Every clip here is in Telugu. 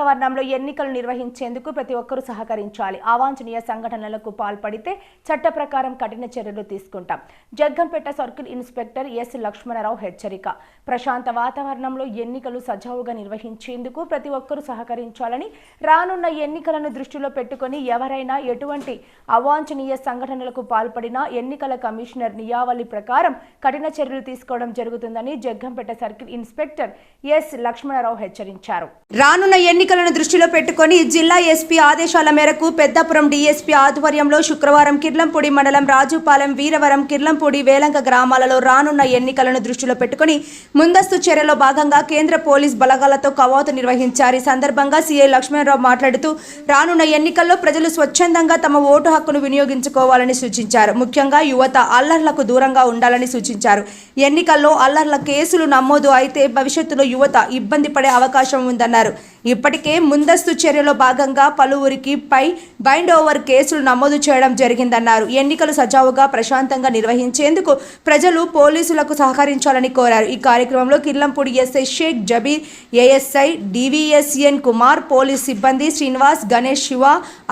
వాతావరణంలో ఎన్నికలు నిర్వహించేందుకు ప్రతి ఒక్కరూ సహకరించాలి. అవాంఛనీయ సంఘటనలకు పాల్పడితే చట్ట ప్రకారం కఠిన చర్యలు తీసుకుంటాం. Jaggampeta circle inspector S Lakshmanarao హెచ్చరిక. ప్రశాంత వాతావరణంలో ఎన్నికలు సజావుగా నిర్వహించేందుకు ప్రతి ఒక్కరూ సహకరించాలని రానున్న ఎన్నికలను దృష్టిలో పెట్టుకొని ఎవరైనా ఎటువంటి అవాంఛనీయ సంఘటనలకు పాల్పడినా ఎన్నికల కమిషనర్ నియావళి ప్రకారం కఠిన చర్యలు తీసుకోవడం జరుగుతుందని Jaggampeta circle inspector S Lakshmanarao హెచ్చరించారు. రానున్న ఎన్నిక ఎన్నికలను దృష్టిలో పెట్టుకొని జిల్లా ఎస్పీ ఆదేశాల మేరకు పెద్దాపురం డీఎస్పీ ఆధ్వర్యంలో శుక్రవారం కిర్లంపూడి మండలం రాజుపాలెం వీరవరం కిర్లంపూడి వేలంక గ్రామాలలో రానున్న ఎన్నికలను దృష్టిలో పెట్టుకుని ముందస్తు చర్యలో భాగంగా కేంద్ర పోలీస్ బలగాలతో కవాతు నిర్వహించారు. ఈ సందర్భంగా సీఐ లక్ష్మణరావు మాట్లాడుతూ రానున్న ఎన్నికల్లో ప్రజలు స్వచ్ఛందంగా తమ ఓటు హక్కును వినియోగించుకోవాలని సూచించారు. ముఖ్యంగా యువత అల్లర్లకు దూరంగా ఉండాలని సూచించారు. ఎన్నికల్లో అల్లర్ల కేసులు నమోదు అయితే భవిష్యత్తులో యువత ఇబ్బంది పడే అవకాశం ఉందన్నారు. ఇప్పటికే ముందస్తు చర్యలో భాగంగా పలువురికి పై బైండ్ ఓవర్ కేసులు నమోదు చేయడం జరిగిందన్నారు. ఎన్నికలు సజావుగా ప్రశాంతంగా నిర్వహించేందుకు ప్రజలు పోలీసులకు సహకరించాలని కోరారు. ఈ కార్యక్రమంలో Kirlampudi SI Shaik Jabeer ASI DVSN Kumar police సిబ్బంది శ్రీనివాస్ గణేష్ శివ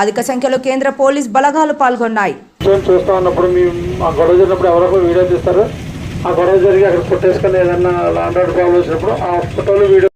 అధిక సంఖ్యలో కేంద్ర పోలీస్ బలగాలు పాల్గొన్నాయి. ఉన్నప్పుడు ఆ గొడవ జరిగినప్పుడు ఎవరో వీడియో తీస్తారు. ఆ గొడవ జరిగి అక్కడ కొట్టేసుకొని ఏదన్నా లాండ్ ఆర్డర్ ప్రాబ్లం వచ్చినప్పుడు ఆ ఫోటోలు వీడియో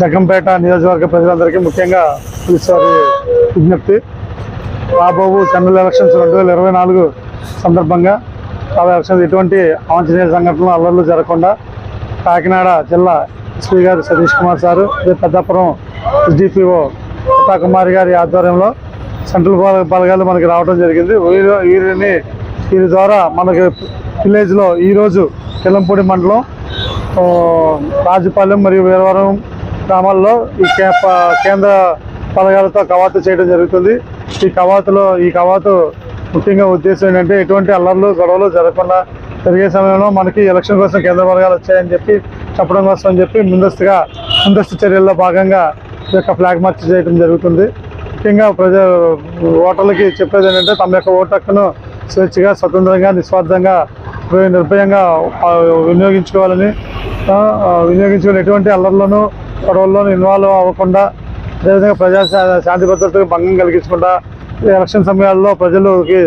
జగంపేట నియోజకవర్గ ప్రజలందరికీ ముఖ్యంగా ఈసారి విజ్ఞప్తి. రాబోవు జనరల్ ఎలక్షన్స్ రెండు వేల ఇరవై నాలుగు సందర్భంగా రాబోయే ఎలక్షన్స్ ఎటువంటి అవాంఛనీయ సంఘటనలు అల్లర్లు జరగకుండా కాకినాడ జిల్లా ఎస్పీ గారు సతీష్ కుమార్ సారు అదే పెద్దాపురం ఎస్డిపిఓ కుమారి గారి ఆధ్వర్యంలో సెంట్రల్ బల- బలగాలు మనకి రావడం జరిగింది. వీరి వీరిని వీరి ద్వారా మనకి విలేజ్లో ఈరోజు కిలంపూడి మండలం రాజుపాలెం మరియు వీరవరం గ్రామాల్లో ఈ కేంద్ర పథకాలతో కవాతు చేయడం జరుగుతుంది. ఈ కవాతులో ఈ కవాతు ముఖ్యంగా ఉద్దేశం ఏంటంటే ఎటువంటి అల్లర్లు గొడవలు జరగకుండా జరిగే సమయంలో మనకి ఎలక్షన్ కోసం కేంద్ర పథకాలు వచ్చాయని చెప్పి చెప్పడం కోసం అని చెప్పి ముందస్తుగా ముందస్తు చర్యల్లో భాగంగా ఈ యొక్క ఫ్లాగ్ మార్చ్ చేయడం జరుగుతుంది. ముఖ్యంగా ప్రజా ఓటర్లకి చెప్పేది ఏంటంటే తమ యొక్క ఓటు హక్కును స్వేచ్ఛగా స్వతంత్రంగా నిస్వార్థంగా నిర్భయంగా వినియోగించుకోవాలని వినియోగించుకునే వినియోగించుకుని ఎటువంటి అల్లర్లను గొడవల్లో ఇన్వాల్వ్ అవ్వకుండా అదేవిధంగా ప్రజా శా- శాంతి భద్రతకు భంగం కలిగించకుండా ఈ ఎలక్షన్ సమయాల్లో ప్రజలకి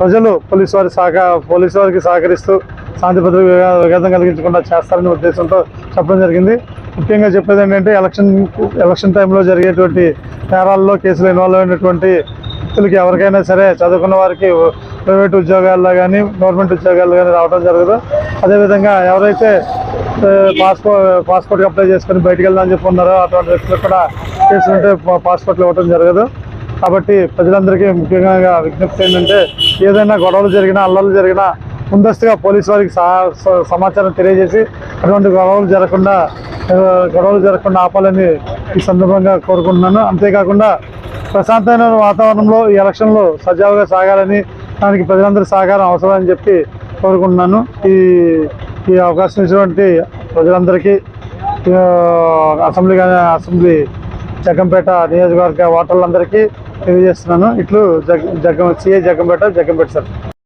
ప్రజలు పోలీసు వారి సహక పోలీసు వారికి సహకరిస్తూ శాంతి భద్రత విఘాతం కలిగించకుండా చేస్తారనే ఉద్దేశంతో చెప్పడం జరిగింది. ముఖ్యంగా చెప్పేది ఏంటంటే ఎలక్షన్ ఎలక్షన్ టైంలో జరిగేటువంటి నేరాల్లో కేసులు ఇన్వాల్వ్ అయినటువంటి వ్యక్తులకి ఎవరికైనా సరే చదువుకున్న వారికి ప్రైవేట్ ఉద్యోగాల్లో కానీ గవర్నమెంట్ ఉద్యోగాల్లో కానీ రావడం జరగదు. అదేవిధంగా ఎవరైతే పాస్పోర్ట్ పాస్పోర్ట్కి అప్లై చేసుకొని బయటికి వెళ్దామని చెప్పి ఉన్నారో అటువంటి వ్యక్తులకు కూడా చేసుకుంటే పాస్పోర్ట్లు ఇవ్వడం జరగదు. కాబట్టి ప్రజలందరికీ ముఖ్యంగా విజ్ఞప్తి ఏంటంటే ఏదైనా గొడవలు జరిగినా అల్లర్లు జరిగినా ముందస్తుగా పోలీసు వారికి స- సమాచారం తెలియజేసి అటువంటి గొడవలు జరగకుండా గొడవలు జరగకుండా ఆపాలని ఈ సందర్భంగా కోరుకుంటున్నాను. అంతేకాకుండా ప్రశాంతమైన వాతావరణంలో ఈ ఎలక్షన్లు సజావుగా సాగాలని దానికి ప్రజలందరూ సహకారం అవసరమని చెప్పి కోరుకుంటున్నాను. ఈ ఈ అవకాశం ఇచ్చినటువంటి ప్రజలందరికీ అసెంబ్లీ అసెంబ్లీ జగ్గంపేట నియోజకవర్గ ఓటర్లందరికీ తెలియజేస్తున్నాను. ఇట్లు జగ జగ్గం సిఐ జగ్గంపేట జగ్గంపేట సార్.